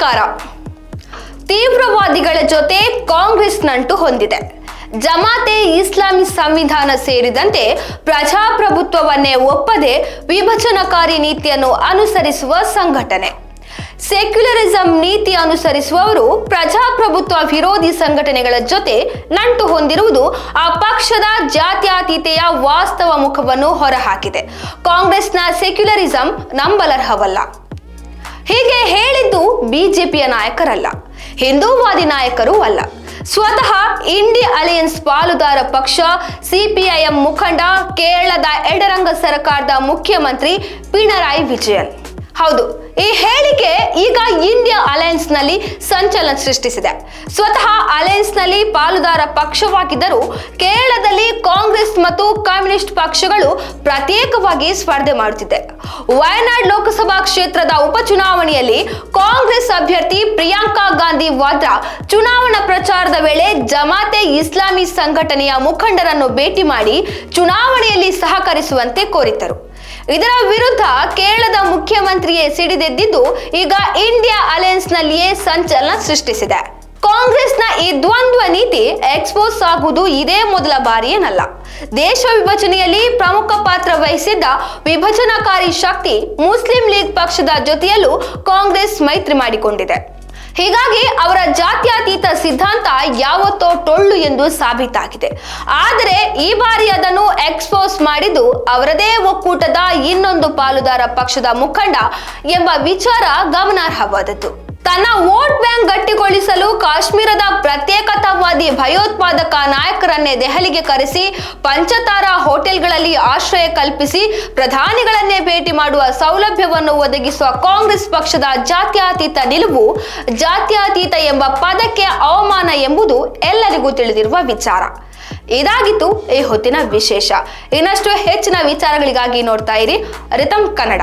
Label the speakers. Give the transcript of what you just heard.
Speaker 1: ನಮಸ್ಕಾರ. ತೀವ್ರವಾದಿಗಳ ಜೊತೆ ಕಾಂಗ್ರೆಸ್ ನಂಟು ಹೊಂದಿದೆ. ಜಮಾತೆ ಇಸ್ಲಾಮಿ ಸಂವಿಧಾನ ಸೇರಿದಂತೆ ಪ್ರಜಾಪ್ರಭುತ್ವವನ್ನೇ ಒಪ್ಪದೆ ವಿಭಜನಕಾರಿ ನೀತಿಯನ್ನು ಅನುಸರಿಸುವ ಸಂಘಟನೆ. ಸೆಕ್ಯುಲರಿಸಂ ನೀತಿ ಅನುಸರಿಸುವವರು ಪ್ರಜಾಪ್ರಭುತ್ವ ವಿರೋಧಿ ಸಂಘಟನೆಗಳ ಜೊತೆ ನಂಟು ಹೊಂದಿರುವುದು ಆ ಪಕ್ಷದ ಜಾತ್ಯಾತೀತೆಯ ವಾಸ್ತವ ಮುಖವನ್ನು ಹೊರಹಾಕಿದೆ. ಕಾಂಗ್ರೆಸ್ನ ಸೆಕ್ಯುಲರಿಸಂ ನಂಬಲರ್ಹವಲ್ಲ. ಹೀಗೆ ಹೇಳಿದ್ದು ಬಿಜೆಪಿಯ ನಾಯಕರಲ್ಲ, ಹಿಂದೂವಾದಿ ನಾಯಕರು ಅಲ್ಲ. ಸ್ವತಃ ಇಂಡಿ ಅಲಿಯನ್ಸ್ ಪಾಲುದಾರ ಪಕ್ಷ, ಸಿಪಿಐಎಂ ಮುಖಂಡ, ಕೇರಳದ ಎಡರಂಗ ಸರ್ಕಾರದ ಮುಖ್ಯಮಂತ್ರಿ ಪಿಣರಾಯಿ ವಿಜಯನ್. ಹೌದು, ಈ ಹೇಳಿಕೆ ಈಗ ಇಂಡಿಯಾ ನಲ್ಲಿ ಸಂಚಲನ ಸೃಷ್ಟಿಸಿದೆ. ಸ್ವತಃ ಅಲಯನ್ಸ್ನಲ್ಲಿ ಪಾಲುದಾರ ಪಕ್ಷವಾಗಿದ್ದರೂ ಕೇರಳದಲ್ಲಿ ಕಾಂಗ್ರೆಸ್ ಮತ್ತು ಕಮ್ಯುನಿಸ್ಟ್ ಪಕ್ಷಗಳು ಪ್ರತ್ಯೇಕವಾಗಿ ಸ್ಪರ್ಧೆ ಮಾಡುತ್ತಿದೆ. ವಯನಾಡ್ ಲೋಕಸಭಾ ಕ್ಷೇತ್ರದ ಉಪಚುನಾವಣೆಯಲ್ಲಿ ಕಾಂಗ್ರೆಸ್ ಅಭ್ಯರ್ಥಿ ಪ್ರಿಯಾಂಕಾ ಗಾಂಧಿ ವಾದ್ರಾ ಚುನಾವಣಾ ಪ್ರಚಾರದ ವೇಳೆ ಜಮಾತೆ ಇಸ್ಲಾಮಿ ಸಂಘಟನೆಯ ಮುಖಂಡರನ್ನು ಭೇಟಿ ಮಾಡಿ ಚುನಾವಣೆಯಲ್ಲಿ ಸಹಕರಿಸುವಂತೆ ಕೋರಿದ್ದರು. ಇದರ ವಿರುದ್ಧ ಕೇರಳದ ಮುಖ್ಯಮಂತ್ರಿಯೇ ಸಿಡಿದೆದ್ದಿದ್ದು ಈಗ ಇಂಡಿಯಾ ಅಲಯನ್ಸ್ ನಲ್ಲಿಯೇ ಸಂಚಲನ ಸೃಷ್ಟಿಸಿದೆ. ಕಾಂಗ್ರೆಸ್ನ ಈ ದ್ವಂದ್ವ ನೀತಿ ಎಕ್ಸ್ಪೋಸ್ ಆಗುವುದು ಇದೇ ಮೊದಲ ಬಾರಿ ಏನಲ್ಲ ದೇಶ ವಿಭಜನೆಯಲ್ಲಿ ಪ್ರಮುಖ ಪಾತ್ರ ವಹಿಸಿದ್ದ ವಿಭಜನಕಾರಿ ಶಕ್ತಿ ಮುಸ್ಲಿಂ ಲೀಗ್ ಪಕ್ಷದ ಜೊತೆಯಲ್ಲೂ ಕಾಂಗ್ರೆಸ್ ಮೈತ್ರಿ ಮಾಡಿಕೊಂಡಿದೆ. ಹೀಗಾಗಿ ಅವರ ಜಾತ್ಯತೀತ ಸಿದ್ಧಾಂತ ಯಾವತ್ತೋ ಟೊಳ್ಳು ಎಂದು ಸಾಬೀತಾಗಿದೆ. ಆದರೆ ಈ ಬಾರಿ ಅದನ್ನು ಎಕ್ಸ್ಪೋಸ್ ಮಾಡಿದ್ದು ಅವರದೇ ಒಕ್ಕೂಟದ ಇನ್ನೊಂದು ಪಾಲುದಾರ ಪಕ್ಷದ ಮುಖಂಡ ಎಂಬ ವಿಚಾರ ಗಮನಾರ್ಹವಾದದ್ದು. ತನ್ನ ವೋಟ್ ಬ್ಯಾಂಕ್ ಗಟ್ಟಿಗೊಳಿಸಲು ಕಾಶ್ಮೀರದ ಪ್ರತ್ಯೇಕತಾವಾದಿ ಭಯೋತ್ಪಾದಕ ನಾಯಕರನ್ನೇ ದೆಹಲಿಗೆ ಕರೆಸಿ, ಪಂಚತಾರ ಹೋಟೆಲ್ಗಳಲ್ಲಿ ಆಶ್ರಯ ಕಲ್ಪಿಸಿ, ಪ್ರಧಾನಿಗಳನ್ನೇ ಭೇಟಿ ಮಾಡುವ ಸೌಲಭ್ಯವನ್ನು ಒದಗಿಸುವ ಕಾಂಗ್ರೆಸ್ ಪಕ್ಷದ ಜಾತ್ಯತೀತ ನಿಲುವು, ಜಾತ್ಯತೀತ ಎಂಬ ಪದಕ್ಕೆ ಅವಮಾನ ಎಂಬುದು ಎಲ್ಲರಿಗೂ ತಿಳಿದಿರುವ ವಿಚಾರ. ಇದಾಗಿತ್ತು ಈ ಹೊತ್ತಿನ ವಿಶೇಷ. ಇನ್ನಷ್ಟು ಹೆಚ್ಚಿನ ವಿಚಾರಗಳಿಗಾಗಿ ನೋಡ್ತಾ ಇರಿ ರಿತಮ್ ಕನ್ನಡ.